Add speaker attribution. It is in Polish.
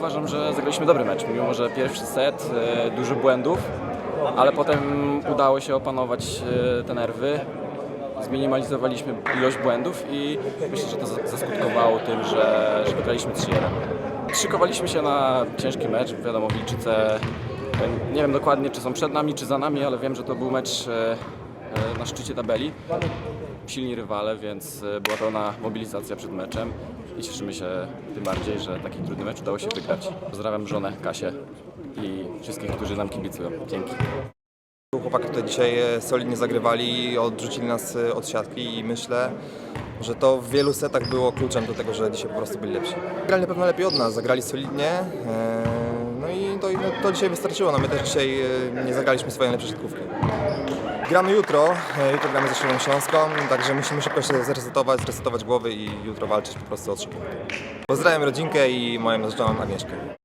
Speaker 1: uważam, że zagraliśmy dobry mecz, mimo że pierwszy set, e, dużo błędów, ale potem udało się opanować e, te nerwy. Zminimalizowaliśmy ilość błędów i myślę, że to za- zaskutkowało tym, że, że wygraliśmy 3-1. Szykowaliśmy się na ciężki mecz, wiadomo Wilczyce, e, nie wiem dokładnie czy są przed nami, czy za nami, ale wiem, że to był mecz na szczycie tabeli. Silni rywale, więc e, była pełna mobilizacja przed meczem i cieszymy się tym bardziej, że taki trudny mecz udało się wygrać. Pozdrawiam żonę Kasię i wszystkich, którzy nam kibicują. Dzięki.
Speaker 2: Chłopaki tutaj dzisiaj e, solidnie zagrywali, odrzucili nas e, od siatki i myślę, że to w wielu setach było kluczem do tego, że dzisiaj po prostu byli lepsi. Grali na pewno lepiej od nas, zagrali solidnie, e, no i to, to dzisiaj wystarczyło. No, my też dzisiaj e, nie zagraliśmy swojej najlepszej. Gramy jutro, e, jutro gramy ze Śląską Śląską, także musimy się zresetować, zresetować głowy i jutro walczyć po prostu o trzy punkty. Pozdrawiam rodzinkę i moją narzeczoną Agnieszkę.